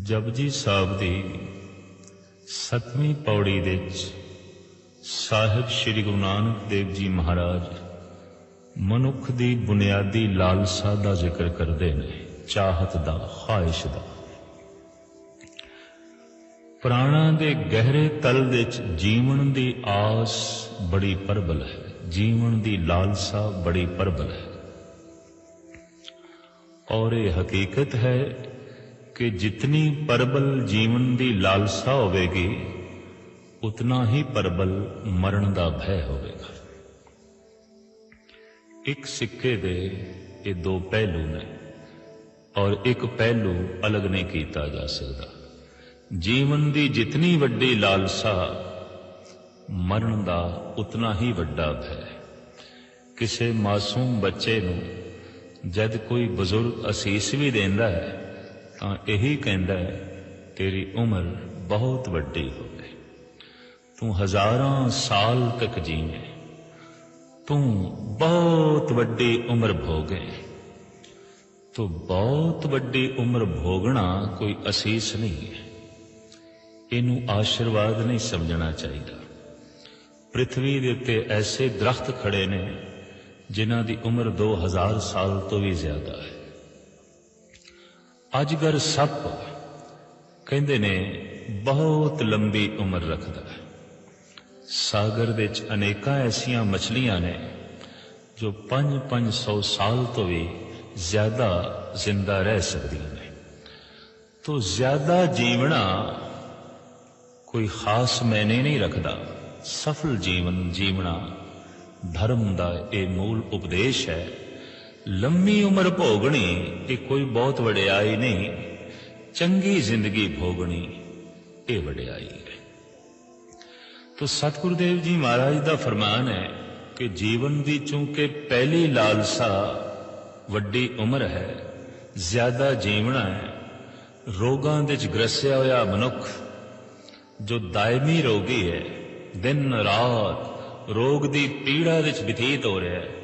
ਜਪਜੀ ਸਾਹਿਬ ਦੀ ਸਤਵੀਂ ਪੌੜੀ ਦੇ ਵਿੱਚ ਸਾਹਿਬ ਸ੍ਰੀ ਗੁਰੂ ਨਾਨਕ ਦੇਵ ਜੀ ਮਹਾਰਾਜ ਮਨੁੱਖ ਦੀ ਬੁਨਿਆਦੀ ਲਾਲਸਾ ਦਾ ਜ਼ਿਕਰ ਕਰਦੇ ਨੇ, ਚਾਹਤ ਦਾ, ਖਾਹਿਸ਼ ਦਾ। ਪ੍ਰਾਣਾਂ ਦੇ ਗਹਿਰੇ ਤਲ ਵਿੱਚ ਜੀਵਨ ਦੀ ਆਸ ਬੜੀ ਪ੍ਰਬਲ ਹੈ, ਜੀਵਨ ਦੀ ਲਾਲਸਾ ਬੜੀ ਪ੍ਰਬਲ ਹੈ। ਔਰ ਇਹ ਹਕੀਕਤ ਹੈ ਕਿ ਜਿਤਨੀ ਪ੍ਰਬਲ ਜੀਵਨ ਦੀ ਲਾਲਸਾ ਹੋਵੇਗੀ, ਉਤਨਾ ਹੀ ਪ੍ਰਬਲ ਮਰਨ ਦਾ ਭੈ ਹੋਵੇਗਾ। ਇੱਕ ਸਿੱਕੇ ਦੇ ਇਹ ਦੋ ਪਹਿਲੂ ਨੇ, ਔਰ ਇੱਕ ਪਹਿਲੂ ਅਲੱਗ ਨਹੀਂ ਕੀਤਾ ਜਾ ਸਕਦਾ। ਜੀਵਨ ਦੀ ਜਿਤਨੀ ਵੱਡੀ ਲਾਲਸਾ, ਮਰਨ ਦਾ ਉਤਨਾ ਹੀ ਵੱਡਾ ਭੈ। ਕਿਸੇ ਮਾਸੂਮ ਬੱਚੇ ਨੂੰ ਜਦ ਕੋਈ ਬਜ਼ੁਰਗ ਅਸੀਸ ਵੀ ਦਿੰਦਾ ਹੈ ਤਾਂ ਇਹੀ ਕਹਿੰਦਾ ਹੈ, ਤੇਰੀ ਉਮਰ ਬਹੁਤ ਵੱਡੀ ਹੋ ਗਈ। ਤੂੰ ਹਜ਼ਾਰਾਂ ਸਾਲ ਤੱਕ ਜੀਵੇਂ। ਤੂੰ ਬਹੁਤ ਵੱਡੀ ਉਮਰ ਭੋਗੇ। ਤੋ ਬਹੁਤ ਵੱਡੀ ਉਮਰ ਭੋਗਣਾ ਕੋਈ ਅਸੀਸ ਨਹੀਂ ਹੈ। ਇਹਨੂੰ ਆਸ਼ੀਰਵਾਦ ਨਹੀਂ ਸਮਝਣਾ ਚਾਹੀਦਾ। ਪ੍ਰithvi ਦੇ ਉੱਤੇ ਐਸੇ ਦਰਖਤ ਖੜੇ ਨੇ, ਜਿਨ੍ਹਾਂ ਦੀ ਉਮਰ 2000 ਸਾਲ ਤੋਂ ਵੀ ਜ਼ਿਆਦਾ ਹੈ। ਅਜਗਰ ਸੱਪ ਕਹਿੰਦੇ ਨੇ, ਬਹੁਤ ਲੰਬੀ ਉਮਰ ਰੱਖਦਾ ਹੈ। ਸਾਗਰ ਵਿੱਚ ਅਨੇਕਾਂ ਐਸੀਆਂ ਮਛਲੀਆਂ ਨੇ, ਜੋ 5-500 ਸਾਲ ਤੋਂ ਵੀ ਜ਼ਿਆਦਾ ਜ਼ਿੰਦਾ ਰਹਿ ਸਕਦੀਆਂ ਨੇ। ਤੋਂ ਜ਼ਿਆਦਾ ਜੀਵਣਾ ਕੋਈ ਖਾਸ ਮੈਨੇ ਨਹੀਂ ਰੱਖਦਾ। ਸਫਲ ਜੀਵਨ, ਜੀਵਣਾ ਧਰਮ ਦਾ ਇਹ ਮੂਲ ਉਪਦੇਸ਼ ਹੈ। ਲੰਮੀ ਉਮਰ ਭੋਗਣੀ ਇਹ ਕੋਈ ਬਹੁਤ ਵਡਿਆਈ ਨਹੀਂ, ਚੰਗੀ ਜ਼ਿੰਦਗੀ ਭੋਗਣੀ ਇਹ ਵਡਿਆਈ ਹੈ। ਤੋ ਸਤਿਗੁਰੂ ਦੇਵ ਜੀ ਮਹਾਰਾਜ ਦਾ ਫਰਮਾਨ ਹੈ ਕਿ ਜੀਵਨ ਦੀ ਚੂੰਕਿ ਪਹਿਲੀ ਲਾਲਸਾ ਵੱਡੀ ਉਮਰ ਹੈ, ਜ਼ਿਆਦਾ ਜੀਵਣਾ ਹੈ, ਰੋਗਾਂ ਦੇ ਵਿੱਚ ਗ੍ਰਸਿਆ ਹੋਇਆ ਮਨੁੱਖ ਜੋ ਦਾਇਮੀ ਰੋਗੀ ਹੈ, ਦਿਨ ਰਾਤ ਰੋਗ ਦੀ ਪੀੜਾ ਵਿੱਚ ਬਤੀਤ ਹੋ ਰਿਹਾ ਹੈ।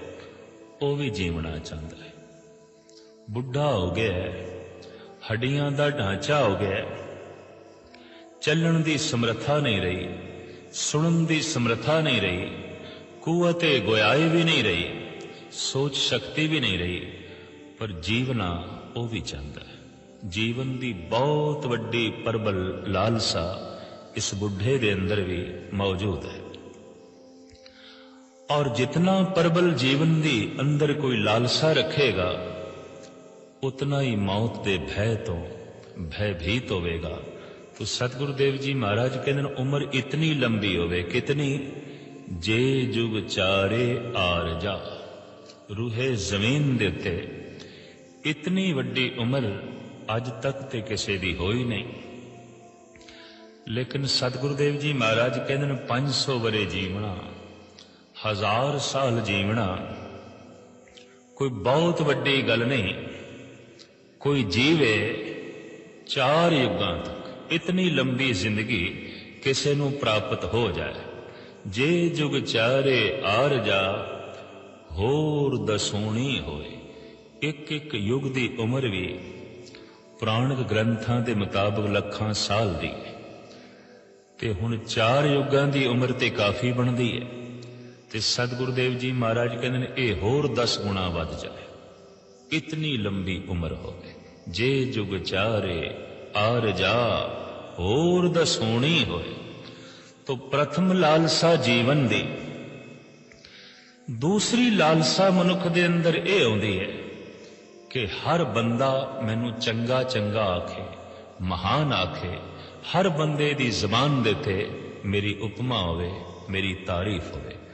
ਉਹ ਵੀ ਜੀਵਣਾ ਚਾਹੁੰਦਾ ਹੈ। ਬੁੱਢਾ ਹੋ ਗਿਆ ਹੈ, ਹੱਡੀਆਂ ਦਾ ਢਾਂਚਾ ਹੋ ਗਿਆ ਹੈ। ਚੱਲਣ ਦੀ ਸਮਰੱਥਾ ਨਹੀਂ ਰਹੀ, ਸੁਣਨ ਦੀ ਸਮਰੱਥਾ ਨਹੀਂ ਰਹੀ ਕੂਵਤੇ ਗੋਇਆਈ ਵੀ ਨਹੀਂ ਰਹੀ, ਸੋਚ ਸ਼ਕਤੀ ਵੀ ਨਹੀਂ ਰਹੀ, ਪਰ ਜੀਵਨਾ ਉਹ ਵੀ ਚਾਹੁੰਦਾ ਹੈ। ਜੀਵਨ ਦੀ ਬਹੁਤ ਵੱਡੀ ਪਰਬਲ ਲਾਲਸਾ ਇਸ ਬੁੱਢੇ ਦੇ ਅੰਦਰ ਵੀ ਮੌਜੂਦ ਹੈ। ਔਰ ਜਿਤਨਾ ਪਰਬਲ ਜੀਵਨ ਦੀ ਅੰਦਰ ਕੋਈ ਲਾਲਸਾ ਰੱਖੇਗਾ, ਉਤਨਾ ਹੀ ਮੌਤ ਦੇ ਭੈ ਤੋਂ ਭੈਭੀਤ ਹੋਵੇਗਾ। ਤੋ ਸਤਿਗੁਰੂ ਦੇਵ ਜੀ ਮਹਾਰਾਜ ਕਹਿੰਦੇ ਨੇ, ਉਮਰ ਇਤਨੀ ਲੰਬੀ ਹੋਵੇ ਕਿਤਨੀ, ਜੇ ਜੁਗ ਚਾਰੇ ਆਰ ਜਾ। ਰੂਹੇ ਜ਼ਮੀਨ ਦੇ ਉੱਤੇ ਇਤਨੀ ਵੱਡੀ ਉਮਰ ਅੱਜ ਤੱਕ ਤੇ ਕਿਸੇ ਦੀ ਹੋਈ ਨਹੀਂ। ਲੇਕਿਨ ਸਤਿਗੁਰੂ ਦੇਵ ਜੀ ਮਹਾਰਾਜ ਕਹਿੰਦੇ ਨੇ 500 ਬਰੇ ਜੀਵਣਾ। ਹਜ਼ਾਰ ਸਾਲ ਜੀਵਣਾ। ਕੋਈ ਬਹੁਤ ਵੱਡੀ ਗੱਲ ਨਹੀਂ। ਕੋਈ ਜੀਵੇ ਚਾਰ ਯੁੱਗਾਂ ਤੱਕ ਇਤਨੀ ਲੰਬੀ ਜ਼ਿੰਦਗੀ ਕਿਸੇ ਨੂੰ ਪ੍ਰਾਪਤ ਹੋ ਜਾਏ। ਜੇ ਜੁਗ ਚਾਰੇ ਆਰ ਜਾ, ਹੋਰ ਦਸੂਣੀ ਹੋਏ। ਇੱਕ ਇੱਕ ਯੁੱਗ ਦੀ ਉਮਰ ਵੀ ਪੁਰਾਣਿਕ ਗ੍ਰੰਥਾਂ ਦੇ ਮੁਤਾਬਕ ਲੱਖਾਂ ਸਾਲ ਦੀ ਤੇ ਹੁਣ ਚਾਰ ਯੁੱਗਾਂ ਦੀ ਉਮਰ ਤੇ ਕਾਫੀ ਬਣਦੀ ਹੈ। ਤੇ ਸਤਿਗੁਰੂ ਦੇਵ ਜੀ ਮਹਾਰਾਜ ਕਹਿੰਦੇ ਨੇ, ਇਹ ਹੋਰ 10 ਗੁਣਾ ਵੱਧ ਜਾਏ। ਇਤਨੀ ਲੰਬੀ ਉਮਰ ਹੋਵੇ ਜੇ ਜੁਗ ਚਾਰੇ, ਆਰ ਜਾ, ਹੋਰ ਦਸੂਣੀ ਹੋਏ। ਤੋ ਪ੍ਰਥਮ ਲਾਲਸਾ ਜੀਵਨ ਦੀ। ਦੂਸਰੀ ਲਾਲਸਾ ਮਨੁੱਖ ਦੇ ਅੰਦਰ ਇਹ ਆਉਂਦੀ ਹੈ ਕਿ ਹਰ ਬੰਦਾ ਮੈਨੂੰ ਚੰਗਾ ਚੰਗਾ ਆਖੇ, ਮਹਾਨ ਆਖੇ, ਹਰ ਬੰਦੇ ਦੀ ਜ਼ਬਾਨ ਦੇ ਤੇ ਮੇਰੀ ਉਪਮਾ ਹੋਵੇ, ਮੇਰੀ ਤਾਰੀਫ ਹੋਵੇ।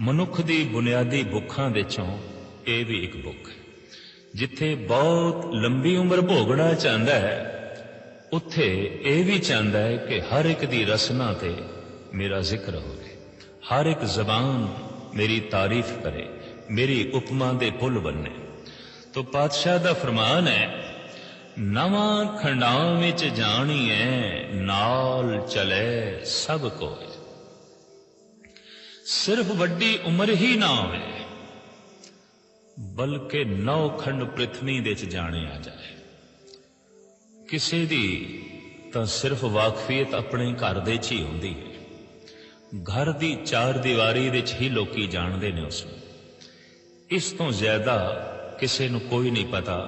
ਮਨੁੱਖ ਦੀ ਬੁਨਿਆਦੀ ਭੁੱਖਾਂ ਵਿੱਚੋਂ ਇਹ ਵੀ ਇੱਕ ਭੁੱਖ ਹੈ। ਜਿੱਥੇ ਬਹੁਤ ਲੰਬੀ ਉਮਰ ਭੋਗਣਾ ਚਾਹੁੰਦਾ ਹੈ, ਉੱਥੇ ਇਹ ਵੀ ਚਾਹੁੰਦਾ ਹੈ ਕਿ ਹਰ ਇੱਕ ਦੀ ਰਸਨਾ ਤੇ ਮੇਰਾ ਜ਼ਿਕਰ ਹੋਵੇ। ਹਰ ਇੱਕ ਜ਼ਬਾਨ ਮੇਰੀ ਤਾਰੀਫ ਕਰੇ, ਮੇਰੀ ਉਪਮਾ ਦੇ ਪੁੱਲ ਬੰਨੇ। ਤੋ ਪਾਤਸ਼ਾਹ ਦਾ ਫਰਮਾਨ ਹੈ, ਨਵਾਂ ਖੰਡਾਂ ਵਿੱਚ ਜਾਣੀ ਜਾਣੀਏ ਨਾਲ ਚਲੇ ਸਭ ਕੋਈ ਸਿਰਫ ਵੱਡੀ ਉਮਰ ਹੀ ਨਾ ਹੋਵੇ, ਬਲਕਿ ਨੌ ਖੰਡ ਪ੍ਰithvi ਦੇ ਚ ਜਾਣਿਆ ਜਾਏ। ਕਿਸੇ ਦੀ ਤਾਂ ਸਿਰਫ ਵਾਕਫੀਅਤ ਆਪਣੇ ਘਰ ਦੇ 'ਚ ਹੀ ਹੁੰਦੀ ਹੈ। ਘਰ ਦੀ ਚਾਰ ਦੀਵਾਰੀ ਵਿੱਚ ਹੀ ਲੋਕੀ ਜਾਣਦੇ ਨੇ ਉਸ ਨੂੰ। ਇਸ ਤੋਂ ਜ਼ਿਆਦਾ ਕਿਸੇ ਨੂੰ ਕੋਈ ਨਹੀਂ ਪਤਾ,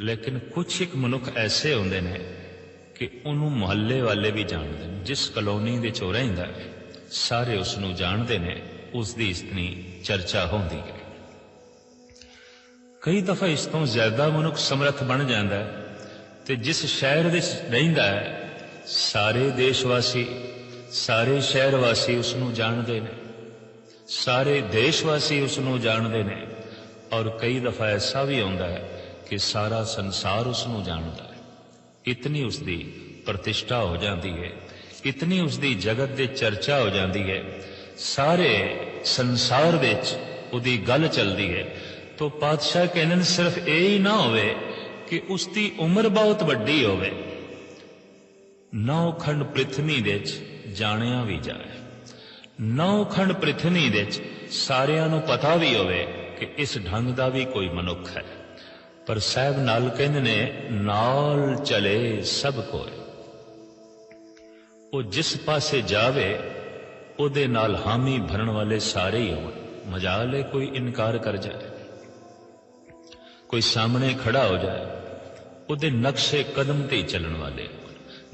ਲੇਕਿਨ ਕੁਝ ਇੱਕ ਮਨੁੱਖ ਐਸੇ ਹੁੰਦੇ ਨੇ ਕਿ ਉਹਨੂੰ ਮੁਹੱਲੇ ਵਾਲੇ ਵੀ ਜਾਣਦੇ ਨੇ, ਜਿਸ ਕਲੋਨੀ ਵਿੱਚ ਉਹ ਰਹਿੰਦਾ ਹੈ। ਸਾਰੇ ਉਸ ਨੂੰ ਜਾਣਦੇ ਨੇ, ਉਸ ਦੀ ਇਤਨੀ ਚਰਚਾ ਹੁੰਦੀ ਹੈ। ਕਈ ਦਫਾ ਇਸ ਤੋਂ ਜ਼ਿਆਦਾ ਮਨੁੱਖ ਸਮਰੱਥ ਬਣ ਜਾਂਦਾ ਹੈ ਤੇ ਜਿਸ ਸ਼ਹਿਰ ਵਿੱਚ ਰਹਿੰਦਾ ਹੈ, ਸਾਰੇ ਦੇਸ਼ ਵਾਸੀ ਸਾਰੇ ਸ਼ਹਿਰ ਵਾਸੀ ਉਸ ਨੂੰ ਜਾਣਦੇ ਨੇ। ਸਾਰੇ ਦੇਸ਼ ਵਾਸੀ ਉਸ ਨੂੰ ਜਾਣਦੇ ਨੇ ਔਰ ਕਈ ਦਫਾ ਐਸਾ ਵੀ ਹੁੰਦਾ ਹੈ ਕਿ ਸਾਰਾ ਸੰਸਾਰ ਉਸ ਨੂੰ ਜਾਣਦਾ ਹੈ। ਇਤਨੀ ਉਸ ਦੀ ਪ੍ਰਤਿਸ਼ਠਾ ਹੋ ਜਾਂਦੀ ਹੈ ਇਤਨੀ ਉਸ ਦੀ ਜਗਤ ਦੇ ਚਰਚਾ ਹੋ ਜਾਂਦੀ ਹੈ, ਸਾਰੇ ਸੰਸਾਰ ਵਿੱਚ ਉਹਦੀ ਗੱਲ ਚੱਲਦੀ ਹੈ। ਤੋ ਪਾਤਸ਼ਾਹ ਕਹਿੰਦੇ ਨੇ ਸਿਰਫ ਇਹ ਹੀ ਨਾ ਹੋਵੇ ਕਿ ਉਸ ਦੀ ਉਮਰ ਬਹੁਤ ਵੱਡੀ ਹੋਵੇ। ਨੌ ਖੰਡ ਪ੍ਰਿਥਵੀ ਵਿੱਚ ਜਾਣਿਆ ਵੀ ਜਾਏ ਨੌ ਖੰਡ ਪ੍ਰਿਥਵੀ ਵਿੱਚ ਸਾਰਿਆਂ ਨੂੰ ਪਤਾ ਵੀ ਹੋਵੇ ਕਿ ਇਸ ਢੰਗ ਦਾ ਵੀ ਕੋਈ ਮਨੁੱਖ ਹੈ। ਪਰ ਸਾਹਿਬ ਨਾਲ ਕਹਿੰਦੇ ਨੇ, ਨਾਲ ਚਲੇ ਸਭ ਕੋਏ ਉਹ ਜਿਸ ਪਾਸੇ ਜਾਵੇ, ਉਹਦੇ ਨਾਲ ਹਾਮੀ ਭਰਨ ਵਾਲੇ ਸਾਰੇ ਹੀ ਹੋਣ। ਮਜਾਲ ਹੈ ਕੋਈ ਇਨਕਾਰ ਕਰ ਜਾਏ। ਕੋਈ ਸਾਹਮਣੇ ਖੜਾ ਹੋ ਜਾਏ, ਉਹਦੇ ਨਕਸ਼ੇ ਕਦਮ ਤੇ ਚੱਲਣ ਵਾਲੇ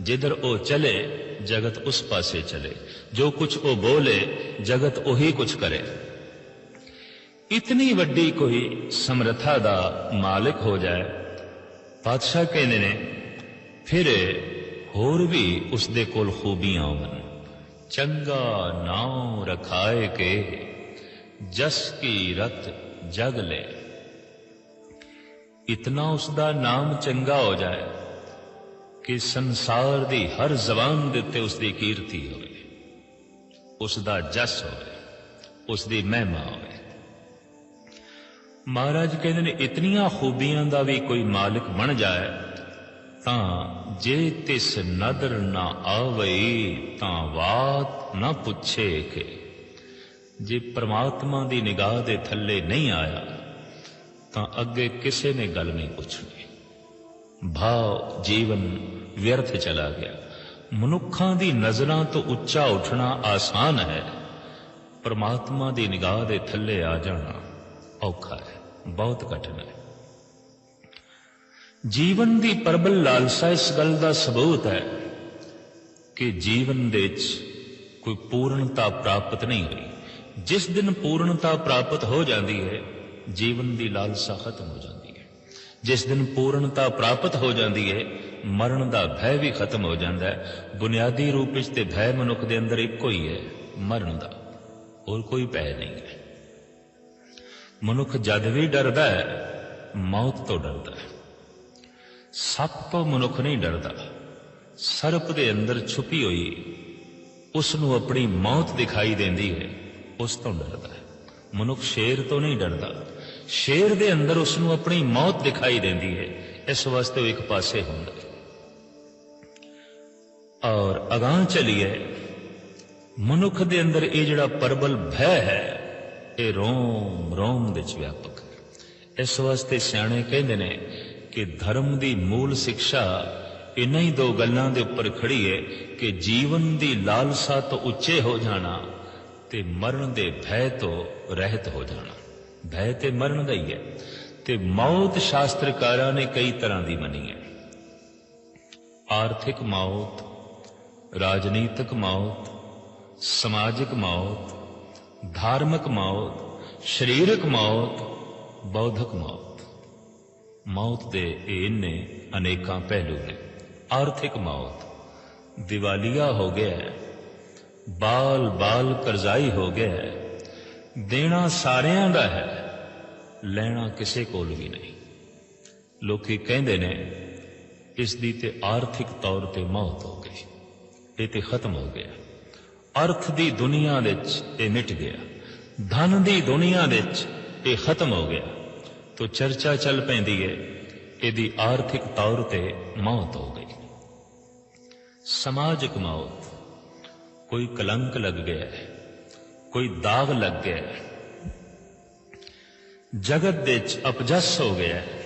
ਜਿੱਧਰ ਉਹ ਚਲੇ, ਜਗਤ ਉਸ ਪਾਸੇ ਚਲੇ। ਜੋ ਕੁਝ ਉਹ ਬੋਲੇ, ਜਗਤ ਉਹੀ ਕੁਝ ਕਰੇ। ਇਤਨੀ ਵੱਡੀ ਕੋਈ ਸਮਰੱਥਾ ਦਾ ਮਾਲਕ ਹੋ ਜਾਏ, ਪਾਤਸ਼ਾਹ ਕਹਿੰਦੇ ਨੇ, ਫਿਰ ਹੋਰ ਵੀ ਉਸ ਦੇ ਕੋਲ ਖੂਬੀਆਂ ਹੋਣ ਚੰਗਾ ਨਾਮ ਰਖਾਏ ਕੇ, ਜਸ ਕੀ ਰਤ ਜਗ ਲੈ। ਇਤਨਾ ਉਸ ਦਾ ਨਾਮ ਚੰਗਾ ਹੋ ਜਾਏ ਕਿ ਸੰਸਾਰ ਦੀ ਹਰ ਜ਼ਬਾਨ ਦੇ ਉੱਤੇ ਉਸ ਦੀ ਕੀਰਤੀ ਹੋਵੇ। ਉਸ ਦਾ ਜਸ ਹੋਵੇ ਉਸ ਦੀ ਮਹਿਮਾ ਹੋਵੇ। ਮਹਾਰਾਜ ਕਹਿੰਦੇ ਨੇ, ਇਤਨੀਆਂ ਖੂਬੀਆਂ ਦਾ ਵੀ ਕੋਈ ਮਾਲਕ ਬਣ ਜਾਏ ਤਾਂ ਜੇ ਤਿਸ ਨਦਰ ਨਾ ਆਵੇ ਤਾਂ ਬਾਤ ਨਾ ਪੁੱਛੇ ਕਿ। ਜੇ ਪ੍ਰਮਾਤਮਾ ਦੀ ਨਿਗਾਹ ਦੇ ਥੱਲੇ ਨਹੀਂ ਆਇਆ, ਤਾਂ ਅੱਗੇ ਕਿਸੇ ਨੇ ਗੱਲ ਨਹੀਂ ਪੁੱਛਣੀ। ਭਾਵ ਜੀਵਨ ਵਿਅਰਥ ਚਲਾ ਗਿਆ। ਮਨੁੱਖਾਂ ਦੀ ਨਜ਼ਰਾਂ ਤੋਂ ਉੱਚਾ ਉੱਠਣਾ ਆਸਾਨ ਹੈ। ਪਰਮਾਤਮਾ ਦੀ ਨਿਗਾਹ ਦੇ ਥੱਲੇ ਆ ਜਾਣਾ ਔਖਾ ਹੈ, ਬਹੁਤ ਕਠਿਨ ਹੈ। ਜੀਵਨ ਦੀ ਪ੍ਰਬਲ ਲਾਲਸਾ ਇਸ ਗੱਲ ਦਾ ਸਬੂਤ ਹੈ ਕਿ ਜੀਵਨ ਦੇ ਵਿੱਚ ਕੋਈ ਪੂਰਨਤਾ ਪ੍ਰਾਪਤ ਨਹੀਂ ਹੋਈ। ਜਿਸ ਦਿਨ ਪੂਰਨਤਾ ਪ੍ਰਾਪਤ ਹੋ ਜਾਂਦੀ ਹੈ, ਜੀਵਨ ਦੀ ਲਾਲਸਾ ਖਤਮ ਹੋ ਜਾਂਦੀ ਹੈ। ਜਿਸ ਦਿਨ ਪੂਰਨਤਾ ਪ੍ਰਾਪਤ ਹੋ ਜਾਂਦੀ ਹੈ, ਮਰਨ ਦਾ ਭੈ ਵੀ ਖਤਮ ਹੋ ਜਾਂਦਾ ਹੈ। ਬੁਨਿਆਦੀ ਰੂਪ ਵਿੱਚ ਤੇ ਭੈ ਮਨੁੱਖ ਦੇ ਅੰਦਰ ਇੱਕੋ ਹੀ ਹੈ, ਮਰਨ ਦਾ। ਹੋਰ ਕੋਈ ਭੈ ਨਹੀਂ ਹੈ। ਮਨੁੱਖ ਜਦ ਵੀ ਡਰਦਾ ਹੈ, ਮੌਤ ਤੋਂ ਡਰਦਾ ਹੈ। ਸੱਪ ਤੋਂ ਮਨੁੱਖ ਨਹੀਂ ਡਰਦਾ। ਸਰਪ ਦੇ ਅੰਦਰ ਛੁਪੀ ਹੋਈ ਉਸ ਨੂੰ ਆਪਣੀ ਮੌਤ ਦਿਖਾਈ ਦਿੰਦੀ ਹੈ, ਉਸ ਤੋਂ ਡਰਦਾ ਹੈ। ਮਨੁੱਖ ਸ਼ੇਰ ਤੋਂ ਨਹੀਂ ਡਰਦਾ। ਸ਼ੇਰ ਦੇ ਅੰਦਰ ਉਸ ਨੂੰ ਆਪਣੀ ਮੌਤ ਦਿਖਾਈ ਦਿੰਦੀ ਹੈ, ਇਸ ਵਾਸਤੇ ਉਹ ਇੱਕ ਪਾਸੇ ਹੁੰਦਾ ਹੈ। ਔਰ ਅਗਾਹ ਚਲੀਏ, ਮਨੁੱਖ ਦੇ ਅੰਦਰ ਇਹ ਜਿਹੜਾ ਪਰਬਲ ਭੈ ਹੈ, ਇਹ ਰੋਮ ਰੋਮ ਵਿੱਚ ਵਿਆਪਕ ਹੈ। ਇਸ ਵਾਸਤੇ ਸਿਆਣੇ ਕਹਿੰਦੇ ਨੇ ਕਿ ਧਰਮ ਦੀ ਮੂਲ ਸਿੱਖਿਆ ਇਨ੍ਹਾਂ ਹੀ ਦੋ ਗੱਲਾਂ ਦੇ ਉੱਪਰ ਖੜੀ ਹੈ ਕਿ ਜੀਵਨ ਦੀ ਲਾਲਸਾ ਤੋਂ ਉੱਚੇ ਹੋ ਜਾਣਾ ਤੇ ਮਰਨ ਦੇ ਭੈ ਤੋਂ ਰਹਿਤ ਹੋ ਜਾਣਾ। ਭੈ ਤੇ ਮਰਨ ਦਾ ਹੀ ਹੈ ਤੇ ਮੌਤ ਸ਼ਾਸਤਰਕਾਰਾਂ ਨੇ ਕਈ ਤਰ੍ਹਾਂ ਦੀ ਮੰਨੀ ਹੈ ਆਰਥਿਕ ਮੌਤ, ਰਾਜਨੀਤਿਕ ਮੌਤ, ਸਮਾਜਿਕ ਮੌਤ, ਧਾਰਮਿਕ ਮੌਤ, ਸਰੀਰਕ ਮੌਤ, ਬੌਧਿਕ ਮੌਤ। ਮੌਤ ਦੇ ਇਹ ਇੰਨੇ ਅਨੇਕਾਂ ਪਹਿਲੂ ਨੇ। ਆਰਥਿਕ ਮੌਤ। ਦੀਵਾਲੀਆ ਹੋ ਗਿਆ ਹੈ। ਬਾਲ ਬਾਲ ਕਰਜ਼ਾਈ ਹੋ ਗਿਆ ਹੈ। ਦੇਣਾ ਸਾਰਿਆਂ ਦਾ ਹੈ। ਲੈਣਾ ਕਿਸੇ ਕੋਲ ਵੀ ਨਹੀਂ। ਲੋਕੀ ਕਹਿੰਦੇ ਨੇ, ਇਸ ਦੀ ਤੇ ਆਰਥਿਕ ਤੌਰ ਤੇ ਮੌਤ ਹੋ ਗਈ। ਇਹ ਤੇ ਖਤਮ ਹੋ ਗਿਆ। ਅਰਥ ਦੀ ਦੁਨੀਆ ਵਿੱਚ ਇਹ ਮਿਟ ਗਿਆ। ਧਨ ਦੀ ਦੁਨੀਆ ਵਿੱਚ ਇਹ ਖਤਮ ਹੋ ਗਿਆ। ਤੋ ਚਰਚਾ ਚੱਲ ਪੈਂਦੀ ਹੈ ਇਹਦੀ ਆਰਥਿਕ ਤੌਰ ਤੇ ਮੌਤ ਹੋ ਗਈ। ਸਮਾਜਿਕ ਮੌਤ, ਕੋਈ ਕਲੰਕ ਲੱਗ ਗਿਆ ਹੈ ਕੋਈ ਦਾਗ ਲੱਗ ਗਿਆ ਹੈ ਜਗਤ ਦੇ ਵਿੱਚ ਅਪਜਸ ਹੋ ਗਿਆ ਹੈ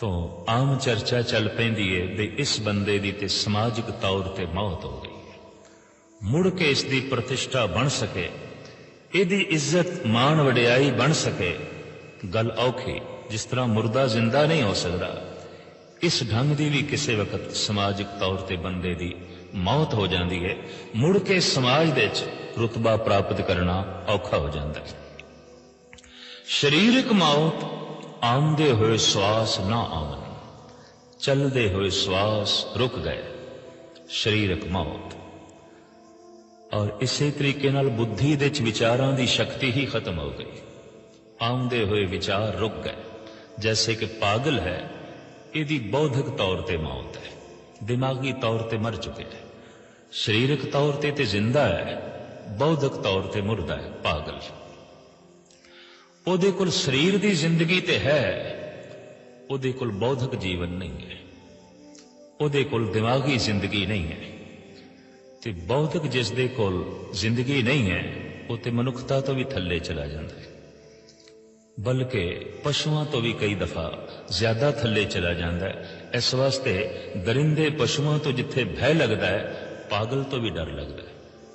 ਤੋਂ ਆਮ ਚਰਚਾ ਚੱਲ ਪੈਂਦੀ ਏ ਵੀ ਇਸ ਬੰਦੇ ਦੀ ਤੇ ਸਮਾਜਿਕ ਤੌਰ ਤੇ ਮੌਤ ਹੋ ਗਈ। ਮੁੜ ਕੇ ਇਸ ਦੀ ਪ੍ਰਤਿਸ਼ਠਾ ਬਣ ਸਕੇ, ਇਹਦੀ ਇੱਜ਼ਤ ਮਾਣ ਵਡਿਆਈ ਬਣ ਸਕੇ ਗੱਲ ਔਖੀ, ਜਿਸ ਤਰ੍ਹਾਂ ਮੁਰਦਾ ਜ਼ਿੰਦਾ ਨਹੀਂ ਹੋ ਸਕਦਾ। ਇਸ ਢੰਗ ਦੀ ਵੀ ਕਿਸੇ ਵਕਤ ਸਮਾਜਿਕ ਤੌਰ ਤੇ ਬੰਦੇ ਦੀ ਮੌਤ ਹੋ ਜਾਂਦੀ ਹੈ। ਮੁੜ ਕੇ ਸਮਾਜ ਦੇ ਵਿੱਚ ਰੁਤਬਾ ਪ੍ਰਾਪਤ ਕਰਨਾ ਔਖਾ ਹੋ ਜਾਂਦਾ ਹੈ। ਸਰੀਰਕ ਮੌਤ, ਆਉਂਦੇ ਹੋਏ ਸਵਾਸ ਨਾ ਆਵਨ ਚੱਲਦੇ ਹੋਏ ਸਵਾਸ ਰੁਕ ਗਏ। ਸਰੀਰਕ ਮੌਤ। ਔਰ ਇਸੇ ਤਰੀਕੇ ਨਾਲ ਬੁੱਧੀ ਦੇ ਚ ਵਿਚਾਰਾਂ ਦੀ ਸ਼ਕਤੀ ਹੀ ਖਤਮ ਹੋ ਗਈ। ਆਉਂਦੇ ਹੋਏ ਵਿਚਾਰ ਰੁਕ ਗਏ। ਜੈਸੇ ਕਿ ਪਾਗਲ ਹੈ, ਇਹਦੀ ਬੌਧਿਕ ਤੌਰ ਤੇ ਮੌਤ ਹੈ। ਦਿਮਾਗੀ ਤੌਰ ਤੇ ਮਰ ਚੁੱਕਿਆ ਹੈ। ਸਰੀਰਕ ਤੌਰ ਤੇ ਤੇ ਜ਼ਿੰਦਾ ਹੈ, ਬੌਧਿਕ ਤੌਰ ਤੇ ਮੁਰਦਾ ਹੈ, ਪਾਗਲ ਉਹਦੇ ਕੋਲ ਸਰੀਰ ਦੀ ਜ਼ਿੰਦਗੀ ਤੇ ਹੈ, ਉਹਦੇ ਕੋਲ ਬੌਧਿਕ ਜੀਵਨ ਨਹੀਂ ਹੈ। ਉਹਦੇ ਕੋਲ ਦਿਮਾਗੀ ਜ਼ਿੰਦਗੀ ਨਹੀਂ ਹੈ। ਤੇ ਬੌਧਿਕ ਜਿਸ ਦੇ ਕੋਲ ਜ਼ਿੰਦਗੀ ਨਹੀਂ ਹੈ, ਉਹ ਤੇ ਮਨੁੱਖਤਾ ਤੋਂ ਵੀ ਥੱਲੇ ਚਲਾ ਜਾਂਦਾ ਹੈ। ਬਲਕਿ ਪਸ਼ੂਆਂ ਤੋਂ ਵੀ ਕਈ ਦਫਾ ਜ਼ਿਆਦਾ ਥੱਲੇ ਚਲਾ ਜਾਂਦਾ ਹੈ। ਇਸ ਵਾਸਤੇ ਦਰਿੰਦੇ ਪਸ਼ੂਆਂ ਤੋਂ ਜਿੱਥੇ ਭੈ ਲੱਗਦਾ ਹੈ, ਪਾਗਲ ਤੋਂ ਵੀ ਡਰ ਲੱਗਦਾ ਹੈ।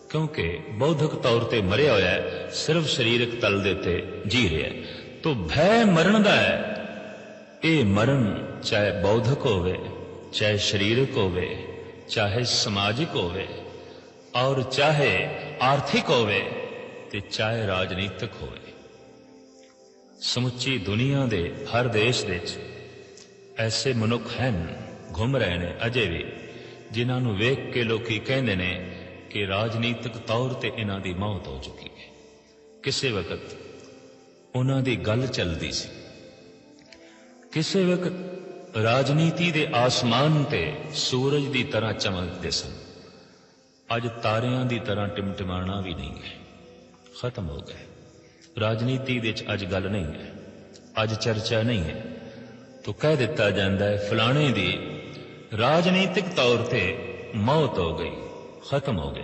ਕਿਉਂਕਿ ਬੌਧਿਕ ਤੌਰ ਤੇ ਮਰਿਆ ਹੋਇਆ ਹੈ, ਸਿਰਫ ਸਰੀਰਕ ਤਲ ਦੇ ਉੱਤੇ ਜੀ ਰਿਹਾ ਹੈ। ਤੋਂ ਭੈ ਮਰਨ ਦਾ ਹੈ, ਇਹ ਮਰਨ ਚਾਹੇ ਬੌਧਿਕ ਹੋਵੇ, ਚਾਹੇ ਸਰੀਰਕ ਹੋਵੇ, ਚਾਹੇ ਸਮਾਜਿਕ ਹੋਵੇ, ਔਰ ਚਾਹੇ ਆਰਥਿਕ ਹੋਵੇ ਤੇ ਚਾਹੇ ਰਾਜਨੀਤਿਕ ਹੋਵੇ। ਸਮੁੱਚੀ ਦੁਨੀਆ ਦੇ ਹਰ ਦੇਸ਼ ਦੇ ਵਿੱਚ ਐਸੇ ਮਨੁੱਖ ਹਨ ਘੁੰਮ ਰਹੇ ਨੇ ਅਜੇ ਵੀ, ਜਿਨ੍ਹਾਂ ਨੂੰ ਵੇਖ ਕੇ ਲੋਕੀ ਕਹਿੰਦੇ ਨੇ ਕਿ ਰਾਜਨੀਤਿਕ ਤੌਰ ਤੇ ਇਹਨਾਂ ਦੀ ਮੌਤ ਹੋ ਚੁੱਕੀ ਹੈ। ਕਿਸੇ ਵਕਤ ਉਹਨਾਂ ਦੀ ਗੱਲ ਚੱਲਦੀ ਸੀ। ਕਿਸੇ ਵਕਤ ਰਾਜਨੀਤੀ ਦੇ ਆਸਮਾਨ ਤੇ ਸੂਰਜ ਦੀ ਤਰ੍ਹਾਂ ਚਮਕਦੇ ਸਨ। ਅੱਜ ਤਾਰਿਆਂ ਦੀ ਤਰ੍ਹਾਂ ਟਿਮਟਿਮਾਣਾ ਵੀ ਨਹੀਂ ਹੈ। ਖਤਮ ਹੋ ਗਏ। ਰਾਜਨੀਤੀ ਵਿੱਚ ਅੱਜ ਗੱਲ ਨਹੀਂ ਹੈ, ਅੱਜ ਚਰਚਾ ਨਹੀਂ ਹੈ। ਤੋ ਕਹਿ ਦਿੱਤਾ ਜਾਂਦਾ ਹੈ, ਫਲਾਣੇ ਦੀ ਰਾਜਨੀਤਿਕ ਤੌਰ ਤੇ ਮੌਤ ਹੋ ਗਈ, ਖਤਮ ਹੋ ਗਿਆ।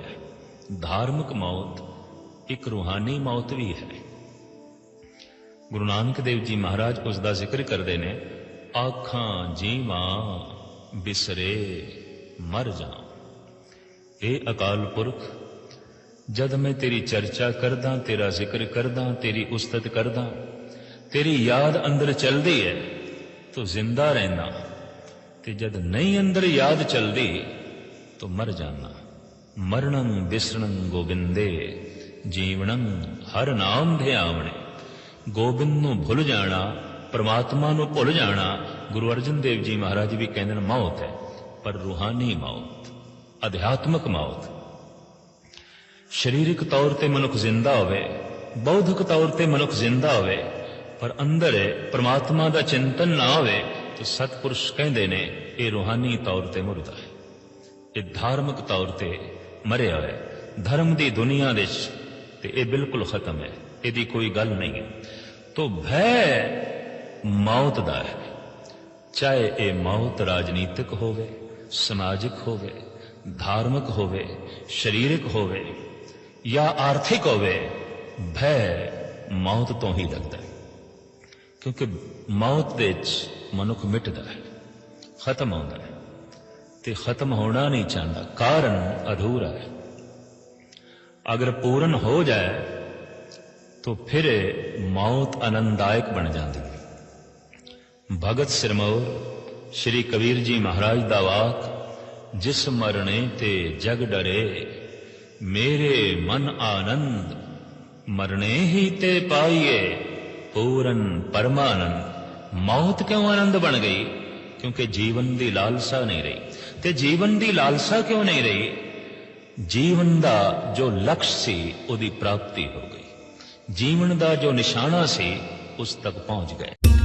ਧਾਰਮਿਕ ਮੌਤ, ਇੱਕ ਰੂਹਾਨੀ ਮੌਤ ਵੀ ਹੈ। ਗੁਰੂ ਨਾਨਕ ਦੇਵ ਜੀ ਮਹਾਰਾਜ ਉਸ ਦਾ ਜ਼ਿਕਰ ਕਰਦੇ ਨੇ, ਆਖਾਂ ਜੀਵਾਂ ਬਿਸਰੇ, ਮਰ ਜਾ ਇਹ ਅਕਾਲ ਪੁਰਖ ਜਦ ਮੈਂ ਤੇਰੀ ਚਰਚਾ ਕਰਦਾ, ਤੇਰਾ ਜ਼ਿਕਰ ਕਰਦਾ, ਤੇਰੀ ਉਸਤਤ ਕਰਦਾ, ਤੇਰੀ ਯਾਦ ਅੰਦਰ ਚਲਦੀ ਹੈ, ਤੂੰ ਜ਼ਿੰਦਾ ਰਹਿਣਾ ਤੇ ਜਦ ਨਹੀਂ ਅੰਦਰ ਯਾਦ ਚਲਦੀ, ਤੋ ਮਰ ਜਾਣਾ ਮਰਣੰ ਬਿਸਰਣੰ ਗੋਬਿੰਦੇ ਜੀਵਣੰ ਹਰ ਨਾਮ ਧਿਆਵਣੇ। ਗੋਬਿੰਦ ਨੂੰ ਭੁੱਲ ਜਾਣਾ, ਪਰਮਾਤਮਾ ਨੂੰ ਭੁੱਲ ਜਾਣਾ, ਗੁਰੂ ਅਰਜਨ ਦੇਵ ਜੀ ਮਹਾਰਾਜ ਵੀ ਕਹਿੰਦੇ ਨੇ, ਮੌਤ ਹੈ, ਪਰ ਰੂਹਾਨੀ ਮੌਤ, ਅਧਿਆਤਮਕ ਮੌਤ। ਸਰੀਰਕ ਤੌਰ ਤੇ ਮਨੁੱਖ ਜ਼ਿੰਦਾ ਹੋਵੇ, ਬੌਧਿਕ ਤੌਰ ਤੇ ਮਨੁੱਖ ਜ਼ਿੰਦਾ ਹੋਵੇ, ਪਰ ਅੰਦਰ ਪ੍ਰਮਾਤਮਾ ਦਾ ਚਿੰਤਨ ਨਾ ਹੋਵੇ, ਤਾਂ ਸਤਪੁਰਸ਼ ਕਹਿੰਦੇ ਨੇ, ਇਹ ਰੂਹਾਨੀ ਤੌਰ ਤੇ ਮੁਰਦਾ ਹੈ। ਇਹ ਧਾਰਮਿਕ ਤੌਰ ਤੇ ਮਰਿਆ ਹੋਇਆ ਹੈ। ਧਰਮ ਦੀ ਦੁਨੀਆ ਵਿੱਚ ਤੇ ਇਹ ਬਿਲਕੁਲ ਖਤਮ ਹੈ। ਇਹਦੀ ਕੋਈ ਗੱਲ ਨਹੀਂ ਹੈ। ਤੋ ਭੈ ਮੌਤ ਦਾ ਹੈ। ਚਾਹੇ ਇਹ ਮੌਤ ਰਾਜਨੀਤਿਕ ਹੋਵੇ, ਸਮਾਜਿਕ ਹੋਵੇ, ਧਾਰਮਿਕ ਹੋਵੇ, ਸਰੀਰਕ ਹੋਵੇ ਜਾਂ ਆਰਥਿਕ ਹੋਵੇ ਭੈ ਮੌਤ ਤੋਂ ਹੀ ਲੱਗਦਾ ਹੈ ਕਿਉਂਕਿ ਮੌਤ ਦੇ ਵਿੱਚ ਮਨੁੱਖ ਮਿਟਦਾ ਹੈ ਖਤਮ ਹੁੰਦਾ ਹੈ ਤੇ ਖਤਮ ਹੋਣਾ ਨਹੀਂ ਚਾਹੁੰਦਾ ਕਾਰਨ ਅਧੂਰਾ ਹੈ ਅਗਰ ਪੂਰਨ ਹੋ ਜਾਏ तो फिर मौत आनंददायक बन जाती है भगत सिरमौर श्री कबीर जी महाराज दा वाक जिस मरने ते जग डरे ਮੇਰੇ ਮਨ ਆਨੰਦ, ਮਰਨੇ ਹੀ ਤੇ ਪਾਈਏ ਪੂਰਨ ਪਰਮਾਨੰਦ। ਮੌਤ ਕਿਉਂ ਆਨੰਦ ਬਣ ਗਈ? ਕਿਉਂਕਿ ਜੀਵਨ ਦੀ ਲਾਲਸਾ ਨਹੀਂ ਰਹੀ। ਤੇ ਜੀਵਨ ਦੀ ਲਾਲਸਾ ਕਿਉਂ ਨਹੀਂ ਰਹੀ? ਜੀਵਨ ਦਾ ਜੋ ਲਕਸ਼ ਸੀ, ਉਹਦੀ ਪ੍ਰਾਪਤੀ ਹੋ ਗਈ। ਜੀਵਨ ਦਾ ਜੋ ਨਿਸ਼ਾਨਾ ਸੀ, ਉਸ ਤੱਕ ਪਹੁੰਚ ਗਏ।